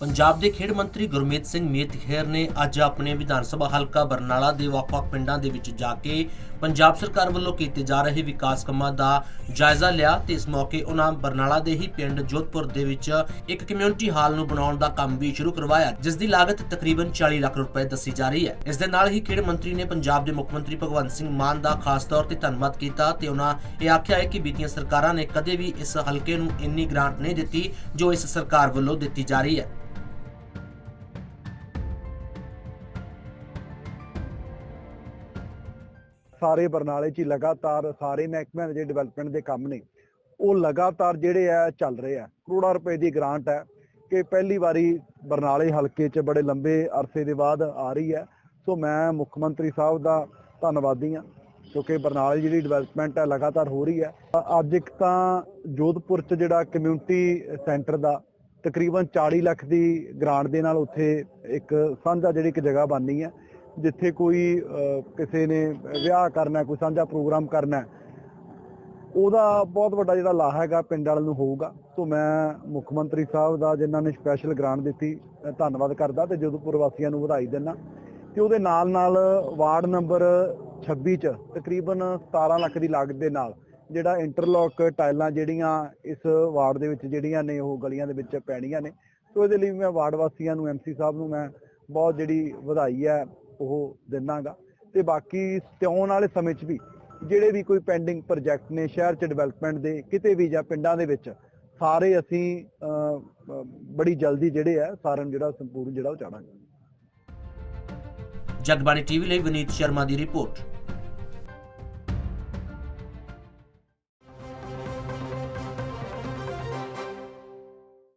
ਪੰਜਾਬ ਦੇ ਖੇਡ ਮੰਤਰੀ ਗੁਰਮੀਤ ਸਿੰਘ ਮੇਤਖੇਰ ਨੇ ਅੱਜ ਆਪਣੇ ਵਿਧਾਨ ਸਭਾ ਹਲਕਾ ਬਰਨਾਲਾ ਦੇ ਵੱਖ-ਵੱਖ ਪਿੰਡਾਂ ਦੇ ਵਿੱਚ ਜਾ ਕੇ ਪੰਜਾਬ ਸਰਕਾਰ ਵੱਲੋਂ ਕੀਤੇ ਜਾ ਰਹੇ ਵਿਕਾਸ ਕੰਮਾਂ ਦਾ ਜਾਇਜ਼ਾ ਲਿਆ ਤੇ ਇਸ ਮੌਕੇ ਉਹਨਾਂ ਬਰਨਾਲਾ ਦੇ ਹੀ ਪਿੰਡ ਜੋਧਪੁਰ ਦੇ ਵਿੱਚ ਇੱਕ ਕਮਿਊਨਿਟੀ ਹਾਲ ਨੂੰ ਬਣਾਉਣ ਦਾ ਕੰਮ ਵੀ ਸ਼ੁਰੂ ਕਰਵਾਇਆ, ਜਿਸ ਦੀ ਲਾਗਤ ਤਕਰੀਬਨ 40 ਲੱਖ ਰੁਪਏ ਦੱਸੀ ਜਾ ਰਹੀ ਹੈ। ਇਸ ਦੇ ਨਾਲ ਹੀ ਖੇਡ ਮੰਤਰੀ ਨੇ ਪੰਜਾਬ ਦੇ ਮੁੱਖ ਮੰਤਰੀ ਭਗਵੰਤ ਸਿੰਘ ਮਾਨ ਦਾ ਖਾਸ ਤੌਰ ਤੇ ਧੰਨਵਾਦ ਕੀਤਾ ਤੇ ਉਹਨਾਂ ਇਹ ਆਖਿਆ ਹੈ ਕਿ ਬੀਤੀਆਂ ਸਰਕਾਰਾਂ ਨੇ ਕਦੇ ਵੀ ਇਸ ਹਲਕੇ ਨੂੰ ਇੰਨੀ ਗ੍ਰਾਂਟ ਨਹੀਂ ਦਿੱਤੀ ਜੋ ਇਸ ਸਰਕਾਰ ਵੱਲੋਂ ਦਿੱਤੀ ਜਾ ਰਹੀ ਹੈ। ਸਾਰੇ ਬਰਨਾਲੇ 'ਚ ਲਗਾਤਾਰ ਸਾਰੇ ਮਹਿਕਮਿਆਂ ਦੇ ਜਿਹੜੇ ਡਿਵੈਲਪਮੈਂਟ ਦੇ ਕੰਮ ਨੇ, ਉਹ ਲਗਾਤਾਰ ਜਿਹੜੇ ਆ ਚੱਲ ਰਹੇ ਆ। ਕਰੋੜਾਂ ਰੁਪਏ ਦੀ ਗ੍ਰਾਂਟ ਹੈ ਕਿ ਪਹਿਲੀ ਵਾਰੀ ਬਰਨਾਲੇ ਹਲਕੇ 'ਚ ਬੜੇ ਲੰਬੇ ਅਰਸੇ ਦੇ ਬਾਅਦ ਆ ਰਹੀ ਹੈ। ਸੋ ਮੈਂ ਮੁੱਖ ਮੰਤਰੀ ਸਾਹਿਬ ਦਾ ਧੰਨਵਾਦੀ ਹਾਂ, ਕਿਉਂਕਿ ਬਰਨਾਲੇ ਜਿਹੜੀ ਡਿਵੈਲਪਮੈਂਟ ਹੈ ਲਗਾਤਾਰ ਹੋ ਰਹੀ ਹੈ। ਅੱਜ ਇੱਕ ਤਾਂ ਜੋਧਪੁਰ 'ਚ ਜਿਹੜਾ ਕਮਿਊਨਿਟੀ ਸੈਂਟਰ ਦਾ ਤਕਰੀਬਨ 40 ਲੱਖ ਦੀ ਗ੍ਰਾਂਟ ਦੇ ਨਾਲ ਉੱਥੇ ਇੱਕ ਸਾਂਝਾ ਜਿਹੜੀ ਇੱਕ ਜਗ੍ਹਾ ਬਣਨੀ ਹੈ। ਜਿੱਥੇ ਕੋਈ ਅ, ਕਿਸੇ ਨੇ ਵਿਆਹ ਕਰਨਾ ਕੋਈ ਸਾਂਝਾ ਪ੍ਰੋਗਰਾਮ ਕਰਨਾ ਉਹਦਾ ਬਹੁਤ ਵੱਡਾ ਜਿਹੜਾ ਲਾਹਾ ਹੈਗਾ ਪਿੰਡ ਵਾਲਿਆਂ ਨੂੰ ਹੋਊਗਾ। ਸੋ ਮੈਂ ਮੁੱਖ ਮੰਤਰੀ ਸਾਹਿਬ ਦਾ ਜਿਨ੍ਹਾਂ ਨੇ ਸਪੈਸ਼ਲ ਗ੍ਰਾਂਟ ਦਿੱਤੀ ਧੰਨਵਾਦ ਕਰਦਾ ਤੇ ਜੋਧਪੁਰ ਵਾਸੀਆਂ ਨੂੰ ਵਧਾਈ ਦਿੰਦਾ। ਤੇ ਉਹਦੇ ਨਾਲ ਨਾਲ ਵਾਰਡ ਨੰਬਰ 26 ਚ ਤਕਰੀਬਨ 17 ਲੱਖ ਦੀ ਲਾਗਤ ਦੇ ਨਾਲ ਜਿਹੜਾ ਇੰਟਰਲੌਕ ਟਾਈਲਾਂ ਜਿਹੜੀਆਂ ਇਸ ਵਾਰਡ ਦੇ ਵਿੱਚ ਜਿਹੜੀਆਂ ਨੇ ਉਹ ਗਲੀਆਂ ਦੇ ਵਿੱਚ ਪੈਣੀਆਂ ਨੇ। ਸੋ ਇਹਦੇ ਲਈ ਮੈਂ ਵਾਰਡ ਵਾਸੀਆਂ ਨੂੰ ਐਮਸੀ ਸਾਹਿਬ ਨੂੰ ਮੈਂ ਬਹੁਤ ਜਿਹੜੀ ਵਧਾਈ ਹੈ ਉਹ ਦਿੰਨਾਗਾ ਤੇ ਬਾਕੀ ਤੇ ਵਾਲੇ ਸਮੇਂ 'ਚ ਵੀ ਜਿਹੜੇ ਵੀ ਕੋਈ ਪੈਂਡਿੰਗ ਪ੍ਰੋਜੈਕਟ ਨੇ ਸ਼ਹਿਰ 'ਚ ਡਿਵੈਲਪਮੈਂਟ ਦੇ ਕਿਤੇ ਵੀ ਜਾਂ ਪਿੰਡਾਂ ਦੇ ਵਿੱਚ ਸਾਰੇ ਅਸੀਂ ਅਹ, ਬੜੀ ਜਲਦੀ ਜਿਹੜੇ ਆ ਸਾਰਿਆਂ ਨੂੰ ਜਿਹੜਾ ਸੰਪੂਰਨ ਜਿਹੜਾ ਉਹ ਚਾੜਾਂਗੇ। ਜਗਬਾਣੀ ਟੀਵੀ ਲਈ ਵਿਨੀਤ ਸ਼ਰਮਾ ਦੀ ਰਿਪੋਰਟ।